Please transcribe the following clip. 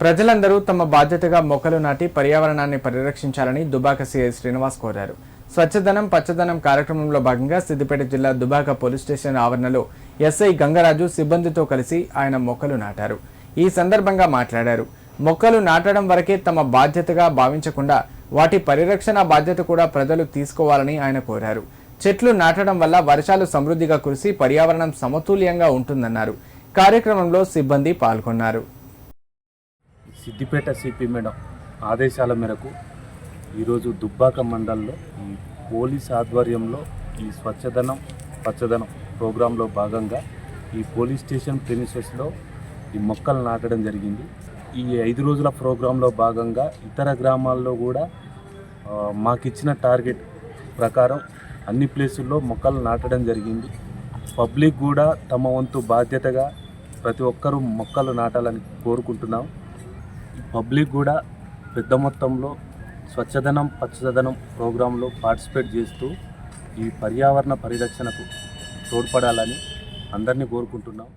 ప్రజలందరూ తమ బాధ్యతగా మొక్కలు నాటి పర్యావరణాన్ని పరిరక్షించాలని దుబాక సిఐ శ్రీనివాస్ కోరారు. స్వచ్ఛదనం పచ్చదనం కార్యక్రమంలో భాగంగా సిద్దిపేట జిల్లా దుబాక పోలీస్ స్టేషన్ ఆవరణలో ఎస్ఐ గంగరాజు సిబ్బందితో కలిసి ఆయన మొక్కలు నాటారు. ఈ సందర్భంగా మాట్లాడారు. మొక్కలు నాటడం వరకే తమ బాధ్యతగా భావించకుండా వాటి పరిరక్షణ బాధ్యత కూడా ప్రజలు తీసుకోవాలని ఆయన కోరారు. చెట్లు నాటడం వల్ల వర్షాలు సమృద్ధిగా కురిసి పర్యావరణం సమతుల్యంగా ఉంటుందన్నారు. కార్యక్రమంలో సిబ్బంది పాల్గొన్నారు. సిద్దిపేట సిపి మేడం ఆదేశాల మేరకు ఈరోజు దుబ్బాక మండల్లో ఈ పోలీస్ ఆధ్వర్యంలో ఈ స్వచ్ఛదనం పచ్చదనం ప్రోగ్రాంలో భాగంగా ఈ పోలీస్ స్టేషన్ ప్రిమిసెస్లో ఈ మొక్కలు నాటడం జరిగింది. ఈ ఐదు రోజుల ప్రోగ్రాంలో భాగంగా ఇతర గ్రామాల్లో కూడా మాకిచ్చిన టార్గెట్ ప్రకారం అన్ని ప్లేసుల్లో మొక్కలు నాటడం జరిగింది. పబ్లిక్ కూడా తమ వంతు బాధ్యతగా ప్రతి ఒక్కరూ మొక్కలు నాటాలని కోరుకుంటున్నాం. పబ్లిక్ కూడా పెద్ద మొత్తంలో స్వచ్ఛదనం పచ్చదనం ప్రోగ్రాంలో పార్టిసిపేట్ చేస్తూ ఈ పర్యావరణ పరిరక్షణకు తోడ్పడాలని అందరినీ కోరుకుంటున్నాం.